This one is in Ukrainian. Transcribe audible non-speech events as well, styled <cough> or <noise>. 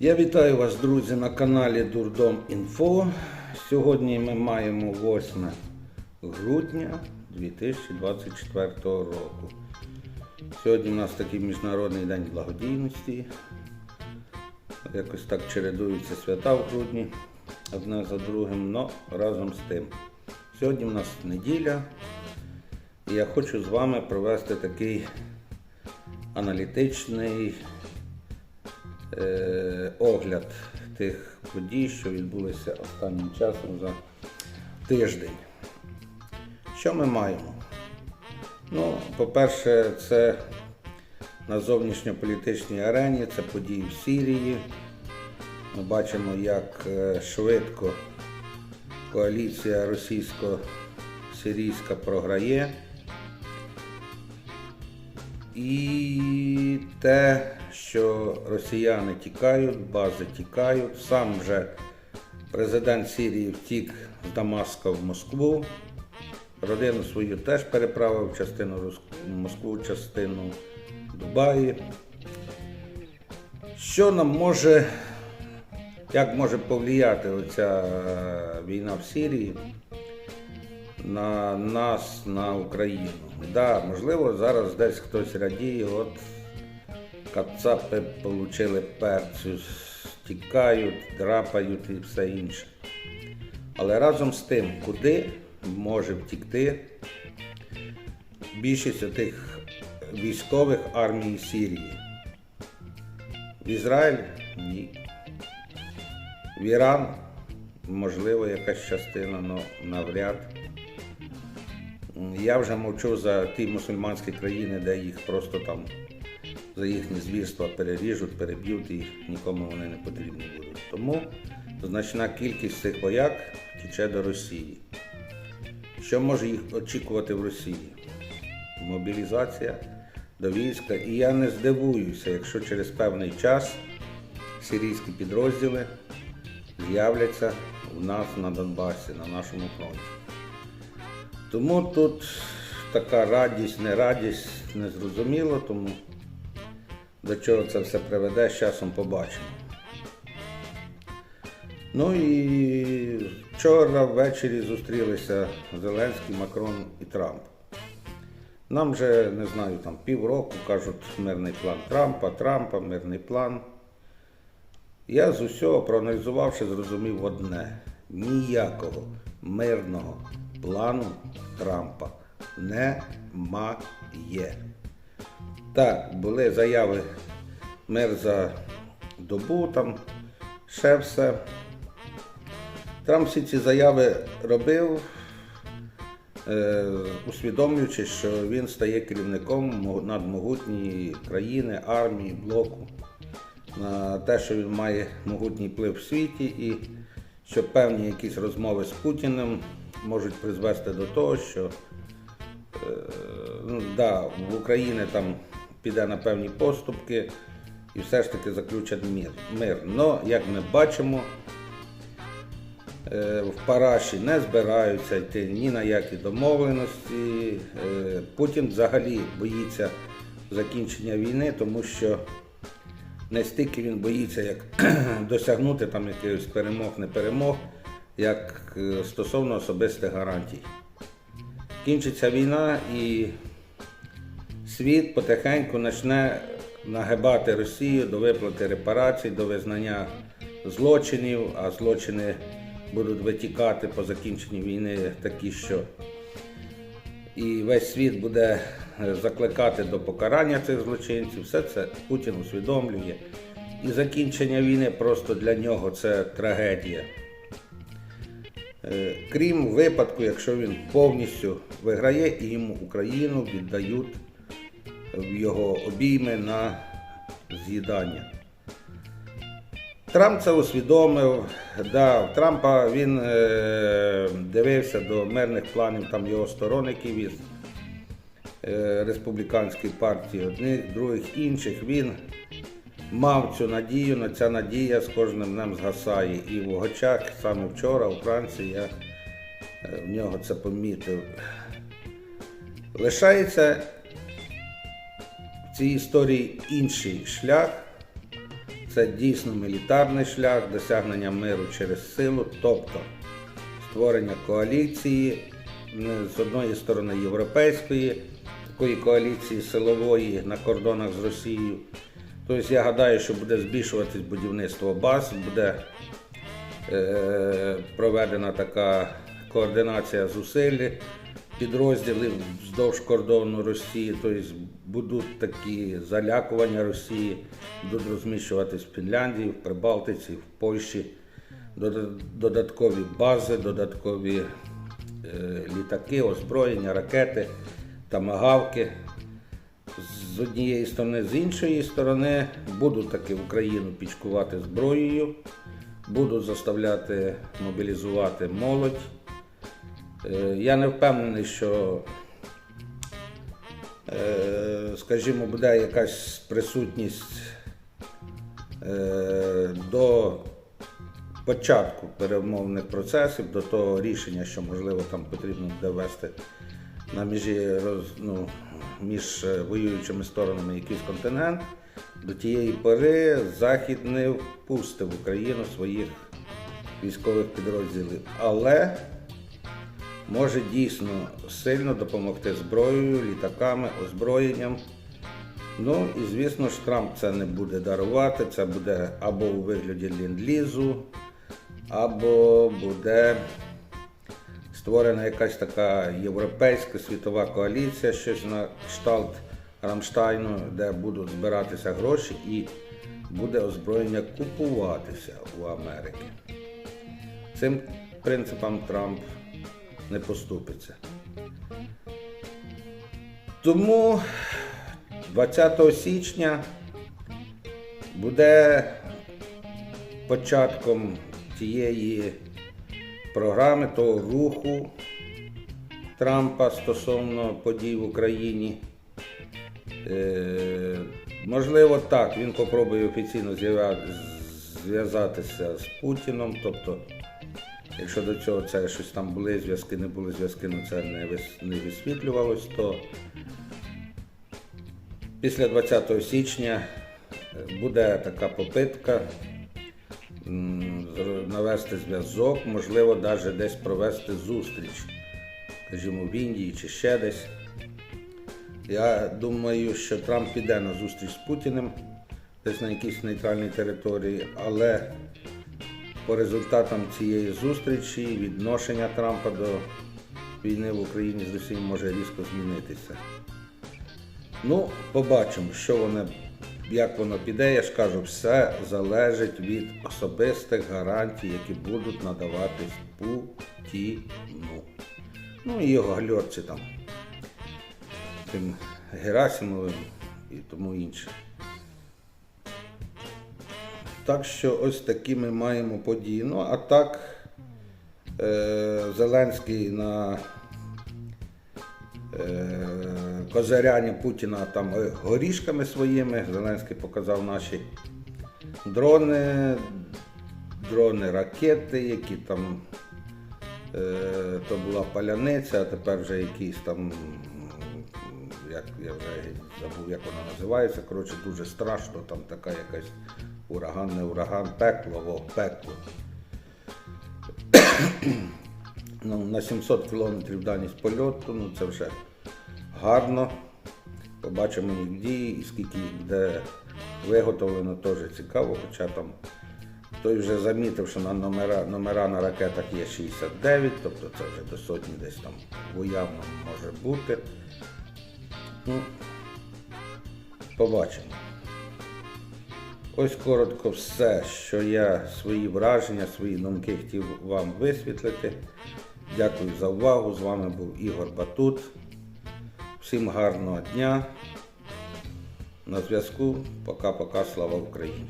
Я вітаю вас, друзі, на каналі Дурдом Інфо. Сьогодні ми маємо 8 грудня 2024 року. Сьогодні у нас такий Міжнародний день благодійності. Якось так чередуються свята в грудні одне за другим, але разом з тим. Сьогодні у нас неділя, і я хочу з вами провести такий аналітичний огляд тих подій, що відбулися останнім часом за тиждень. Що ми маємо? Ну, по-перше, це на зовнішньополітичній арені, це події в Сирії. Ми бачимо, як е, швидко коаліція російсько-сирійська програє. І те, що росіяни тікають, бази тікають. Сам вже президент Сирії втік з Дамаска в Москву. Родину свою теж переправив частину Москву, частину Дубаї. Що нам може, як може повлияти оця е, війна в Сирії на нас, на Україну? Да, можливо, зараз десь хтось радіє, от кацапи отримали перцю, тікають, драпають і все інше. Але разом з тим, куди може втікти більшість тих військових армії Сирії? В Ізраїль? Ні. В Іран, можливо, якась частина, але навряд. Я вже мовчу за ті мусульманські країни, де їх просто там за їхні звірства переріжуть, переб'ють і нікому вони не потрібні будуть. Тому значна кількість цих вояк тече до Росії. Що може їх очікувати в Росії? Мобілізація до війська. І я не здивуюся, якщо через певний час сирійські підрозділи з'являться у нас на Донбасі, на нашому фронті. Тому тут така радість, не радість, не зрозуміло, тому до чого це все приведе, з часом побачимо. Ну і вчора ввечері зустрілися Зеленський, Макрон і Трамп. Нам вже, не знаю, там півроку кажуть мирний план Трампа, Трампа, мирний план. Я з усього проаналізувавши, зрозумів одне: ніякого мирного плану Трампа немає. Так, були заяви мир за добу, там ще все. Трамп всі ці заяви робив, е, усвідомлюючи, що він стає керівником мо- надмогутньої країни, армії, блоку, на те, що він має могутній вплив в світі і що певні якісь розмови з Путіним можуть призвести до того, що ну, да, в Україні там піде на певні поступки і все ж таки заключать мир. мир. Но, як ми бачимо, е, в Параші не збираються йти ні на які домовленості. Е, Путін взагалі боїться закінчення війни, тому що не стільки він боїться, як <clears throat> досягнути там якихось перемог, не перемог, як е, стосовно особистих гарантій. Кінчиться війна і світ потихеньку почне нагибати Росію до виплати репарацій, до визнання злочинів, а злочини будуть витікати по закінченні війни такі, що і весь світ буде закликати до покарання цих злочинців. Все це Путін усвідомлює. І закінчення війни просто для нього це трагедія. Е, Крім випадку, якщо він повністю виграє і йому Україну віддають в його обійми на з'їдання. Трамп це усвідомив. Да, Трампа він е, дивився до мирних планів там його сторонників із е, республіканської партії, одних, других, інших. Він мав цю надію, але ця надія з кожним днем згасає. І в очах саме вчора у Франції я е, в нього це помітив. Лишається в цій історії інший шлях. Це дійсно мілітарний шлях досягнення миру через силу, тобто створення коаліції з одної сторони європейської, такої коаліції силової на кордонах з Росією. Тобто я гадаю, що буде збільшуватись будівництво баз, буде е, проведена така координація зусиль підрозділів вздовж кордону Росії, тобто будуть такі залякування Росії, будуть розміщуватись в Фінляндії, в Прибалтиці, в Польщі, додаткові бази, додаткові е, літаки, озброєння, ракети, тамагавки з однієї сторони, з іншої сторони будуть таки Україну пічкувати зброєю, будуть заставляти мобілізувати молодь. Е, Я не впевнений, що, е, скажімо, буде якась присутність е, до початку перемовних процесів, до того рішення, що можливо там потрібно буде вести на межі роз, ну, між е, воюючими сторонами якийсь контингент, до тієї пори Захід не впустив Україну своїх військових підрозділів. Але може дійсно сильно допомогти зброєю, літаками, озброєнням. Ну і звісно ж, Трамп це не буде дарувати, це буде або у вигляді ленд-лізу, або буде створена якась така європейська світова коаліція, щось на кшталт Рамштайну, де будуть збиратися гроші і буде озброєння купуватися у Америки. Цим принципам Трамп не поступиться. Тому 20 січня буде початком тієї програми, того руху Трампа стосовно подій в Україні. Е, можливо, так, він попробує офіційно зв'язатися з Путіном, тобто, якщо до цього це щось там були зв'язки, не були зв'язки, ну це не, вис- не висвітлювалось, то після 20 січня е, буде така попитка навести зв'язок, можливо, навіть десь провести зустріч, скажімо, в Індії чи ще десь. Я думаю, що Трамп піде на зустріч з Путіним десь на якійсь нейтральній території, але по результатам цієї зустрічі відношення Трампа до війни в Україні з Росією може різко змінитися. Ну, побачимо, що воно, як воно піде. Я ж кажу, все залежить від особистих гарантій, які будуть надаватись Путіну. Ну і його гальорці там, тим Герасимовим і тому інше. Так що ось такі ми маємо події. Ну, а так, е, Зеленський на е, козиряння Путіна там е, горішками своїми. Зеленський показав наші дрони, дрони, ракети, які там е, то була паляниця, а тепер вже якийсь там, як я вже забув, як вона називається. Коротше, дуже страшно, там така якась ураган, не ураган, пекло, о, пекло. <coughs> ну, на 700 кілометрів дальність польоту, ну це вже гарно. Побачимо їх дії і скільки їх буде виготовлено, теж цікаво, хоча там той вже замітив, що на номера, номера на ракетах є 69, тобто це вже до сотні десь там уявно може бути. Ну, побачимо. Ось коротко все, що я свої враження, свої думки хотів вам висвітлити. Дякую за увагу. З вами був Ігор Батут. Всім гарного дня. На зв'язку. Пока-пока. Слава Україні!